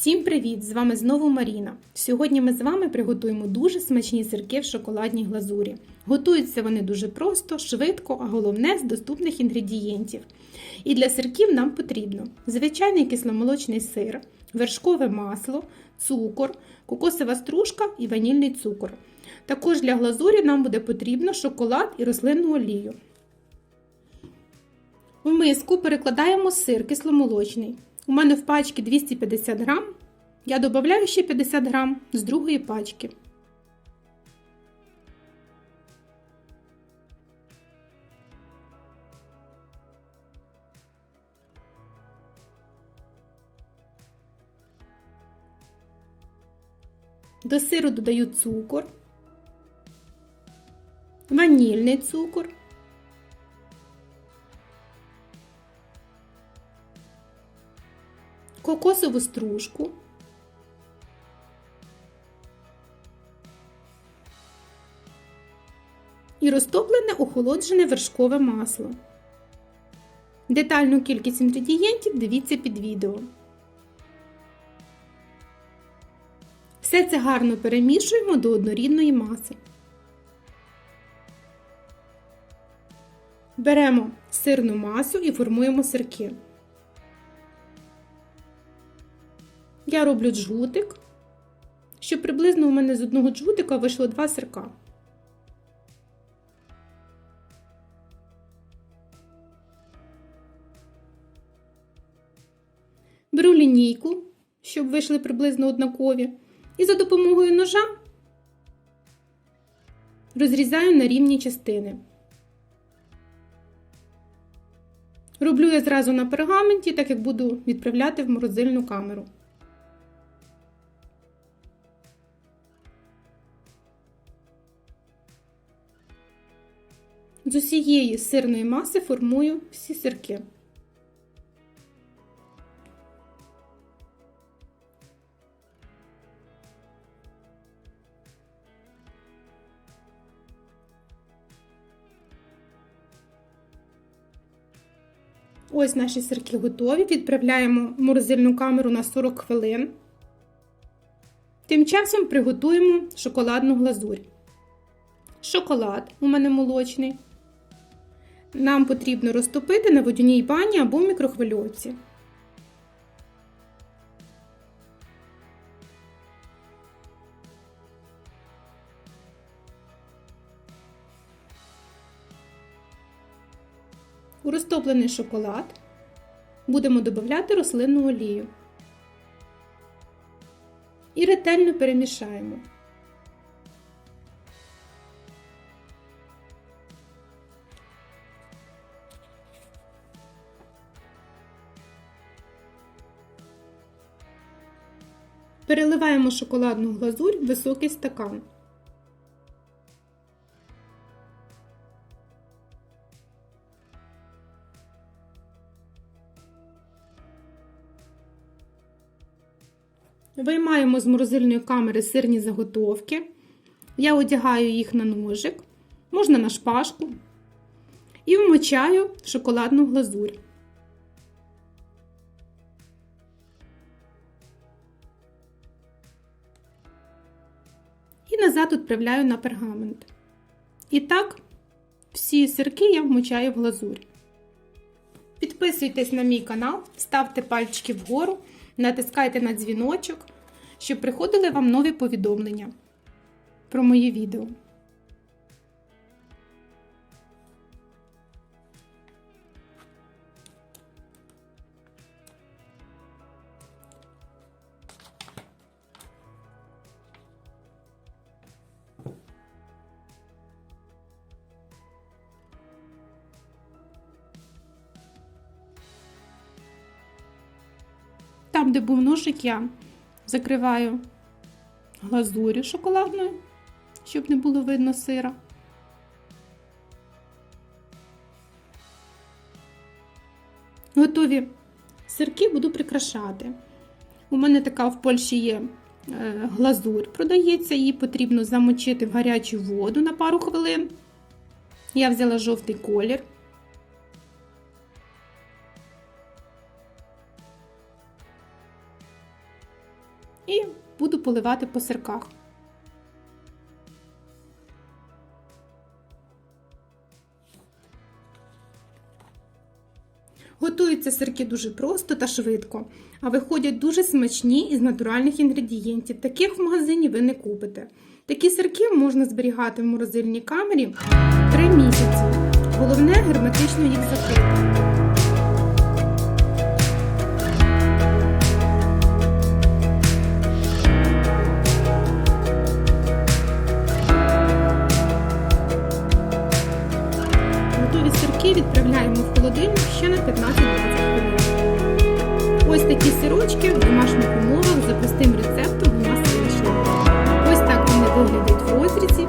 Всім привіт! З вами знову Маріна. Сьогодні ми з вами приготуємо дуже смачні сирки в шоколадній глазурі. Готуються вони дуже просто, швидко, а головне з доступних інгредієнтів. І для сирків нам потрібно звичайний кисломолочний сир, вершкове масло, цукор, кокосова стружка і ванільний цукор. Також для глазурі нам буде потрібно шоколад і рослинну олію. В миску перекладаємо сир кисломолочний. У мене в пачці 250 грам. Я додаю ще 50 грам з другої пачки. До сиру додаю цукор, ванільний цукор. Кокосову стружку, і розтоплене охолоджене вершкове масло. Детальну кількість інгредієнтів дивіться під відео. Все це гарно перемішуємо до однорідної маси. Беремо сирну масу і формуємо сирки. Я роблю джгутик, щоб приблизно у мене з одного джгутика вийшло два сирка. Беру лінійку, щоб вийшли приблизно однакові, і за допомогою ножа розрізаю на рівні частини. Роблю я зразу на пергаменті, так як буду відправляти в морозильну камеру. З усієї сирної маси формую всі сирки. Ось наші сирки готові. Відправляємо в морозильну камеру на 40 хвилин. Тим часом приготуємо шоколадну глазурь. Шоколад у мене молочний. Нам потрібно розтопити на водяній бані або в мікрохвильовці. У розтоплений шоколад будемо додати рослинну олію і ретельно перемішаємо. Переливаємо шоколадну глазурь в високий стакан. Виймаємо з морозильної камери сирні заготовки. Я одягаю їх на ножик, можна на шпажку, і вмочаю шоколадну глазурь. Назад відправляю на пергамент. І так, всі сирки я вмочаю в глазурь. Підписуйтесь на мій канал, ставте пальчики вгору, натискайте на дзвіночок, щоб приходили вам нові повідомлення про мої відео. Де був ножик, я закриваю глазурю шоколадною, щоб не було видно сира. Готові сирки буду прикрашати. У мене така в Польщі є е, глазурь, продається, її потрібно замочити в гарячу воду на пару хвилин. Я взяла жовтий колір. Поливати по сирках. Готуються сирки дуже просто та швидко, а виходять дуже смачні із натуральних інгредієнтів. Таких в магазині ви не купите. Такі сирки можна зберігати в морозильній камері 3 місяці. Головне герметично їх закрити. Готові сирки відправляємо в холодильник ще на 15-20 хвилин. Ось такі сирочки в домашніх умовах за простим рецептом у нас вийшли. Ось так вони виглядають в розрізі.